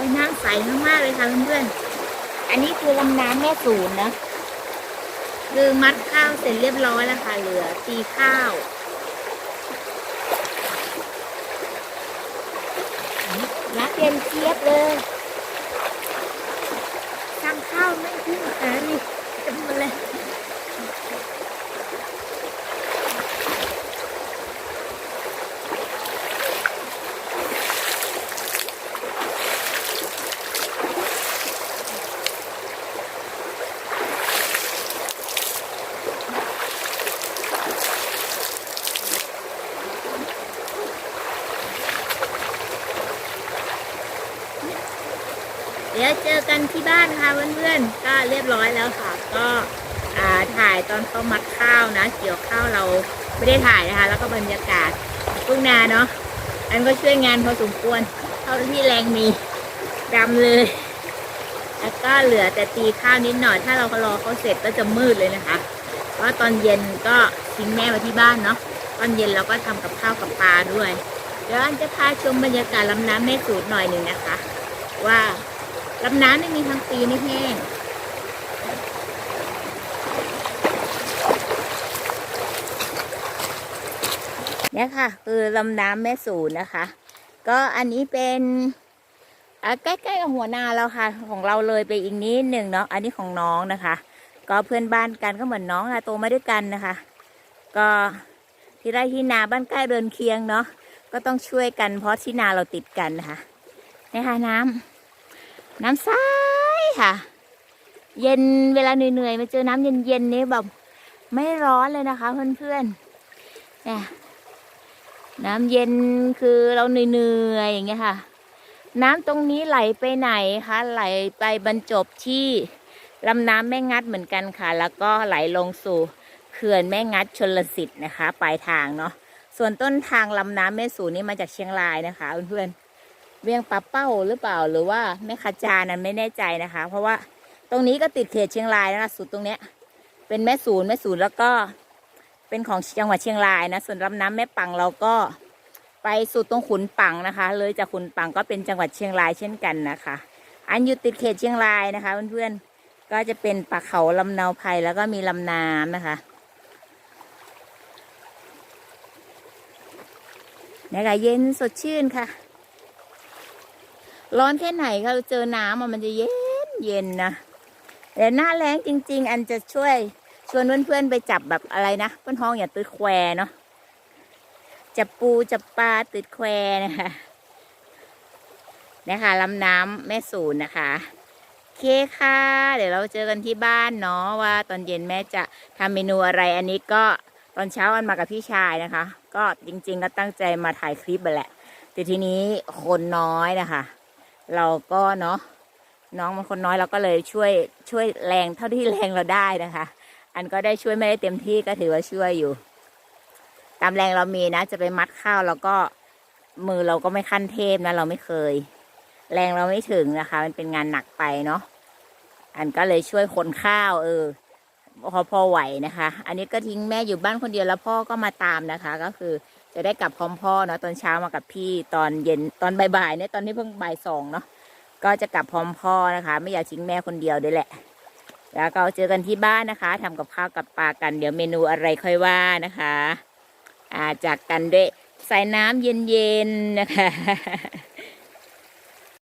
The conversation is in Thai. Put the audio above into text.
อ้ยน้ำใสมากๆเลยค่ะเพื่อนๆ อันนี้คือลำน้ำแม่สูนนะ คือมัดข้าวเสร็จเรียบร้อยแล้วค่ะ เหลือตีข้าวน้ำเย็นเทียบเลยสั่งข้าวไม่ขึ้นแต่นี่เต็มเลย ดี๋ยวเจอกันที่บ้านค่ะเพื่อนๆก็เรียบร้อยแล้วค่ะ ก็ถ่ายตอนเขามัดข้าวนะ เกี่ยวข้าวเราไม่ได้ถ่ายนะคะ แล้วก็บรรยากาศทุ่งนาเนาะอันก็ช่วยงานพอสมควรเท่าที่แรงมีดำเลยแล้วก็เหลือแต่ตีข้าวนิดหน่อย ถ้าเรารอเขาเสร็จก็จะมืดเลยนะคะ เพราะว่าตอนเย็นก็ทิ้งแม่ไว้ที่บ้านเนาะตอนเย็นเราก็ทำกับข้าวกับปลาด้วย เดี๋ยวอันจะพาชมบรรยากาศลำน้ำแม่สูตรหน่อยหนึ่งนะคะ ว่า ลำน้ำไม่มีทั้งปีไม่แห้งเนี่ยค่ะ คือลำน้ำแม่สูนนะคะ ก็อันนี้เป็นใกล้ๆกับหัวนาเราค่ะ ของเราเลยไปอีกนิดหนึ่งเนาะอันนี้ของน้องนะคะ ก็เพื่อนบ้านกันก็เหมือนน้องอะโตมาด้วยกันนะคะ ก็ที่ไร่ที่นาบ้านใกล้เรือนเคียงเนาะก็ต้องช่วยกันเพราะที่นาเราติดกันนะคะเนี่ยค่ะน้ำ น้ำใสค่ะ เย็นเวลาเหนื่อยๆมาเจอน้ำเย็นๆนี้แบบไม่ร้อนเลยนะคะ เพื่อนๆเนี่ยน้ำเย็นคือเราเหนื่อยๆอย่างเงี้ยค่ะ น้ำตรงนี้ไหลไปไหนคะไหลไปบรรจบที่ลำน้ำแม่งัดเหมือนกันค่ะ แล้วก็ไหลลงสู่เขื่อนแม่งัดชนลสิทธิ์นะคะ ปลายทางเนาะส่วนต้นทางลำน้ำแม่สูนี่มาจากเชียงรายนะคะเพื่อนๆ เวียงปลาเป้าหรือเปล่าหรือว่าแม่คาจานั้นไม่แน่ใจนะคะ เพราะว่าตรงนี้ก็ติดเขตเชียงรายนะคะสุดตรงเนี้ย เป็นแม่ศูนย์แม่ศูนย์แล้วก็เป็นของจังหวัดเชียงรายนะ ส่วนลำน้ำแม่ปังเราก็ไปสุดตรงขุนปังนะคะ เลยจากขุนปังก็เป็นจังหวัดเชียงรายเช่นกันนะคะ อันอยู่ติดเขตเชียงรายนะคะเพื่อนๆก็จะเป็นป่าเขาลำเนาไพรแล้วก็มีลำน้ำนะคะนะคะเย็นสดชื่นค่ะ ร้อนแค่ไหนเราเจอน้ำอะมันจะเย็นเย็นนะแต่หน้าแรงจริง ๆ อันจะช่วยชวนเพื่อนๆไปจับแบบอะไรนะเพื่อนห้องอย่าตืดแควเนาะจับปูจับปลาตืดแควนะคะนะคะลำน้ำแม่สูนนะคะโอเคค่ะ เดี๋ยวเราเจอกันที่บ้านเนาะว่าตอนเย็นแม่จะทำเมนูอะไรอันนี้ก็ตอนเช้าอันมากับพี่ชายนะคะ ก็จริง ๆ ก็ตั้งใจมาถ่ายคลิปไปแหละแต่ทีนี้คนน้อยนะคะ เราก็เนาะน้องมันคนน้อยเราก็เลยช่วยช่วยแรงเท่าที่แรงเราได้นะคะ อันก็ได้ช่วยไม่ได้เต็มที่ก็ถือว่าช่วยอยู่ ตามแรงเรามีนะ จะไปมัดข้าวแล้วก็มือเราก็ไม่ขั้นเทพนะ เราไม่เคย แรงเราไม่ถึงนะคะ มันเป็นงานหนักไปเนาะอันก็เลยช่วยคนข้าว เออพอพอไหวนะคะ อันนี้ก็ทิ้งแม่อยู่บ้านคนเดียวแล้วพ่อก็มาตามนะคะ ก็คือ จะได้กลับพร้อมพ่อเนาะตอนเช้ามากับพี่ตอนเย็นตอนบ่ายๆเนี่ยตอนนี้เพิ่งบ่ายสองเนาะก็จะกลับพร้อมพ่อนะคะ ไม่อยากทิ้งแม่คนเดียวด้วยแหละ แล้วก็เจอกันที่บ้านนะคะทำกับข้าวกับปลากันเดี๋ยวเมนูอะไรค่อยว่านะคะอาจากกันด้วยใส่น้ำเย็นๆนะคะ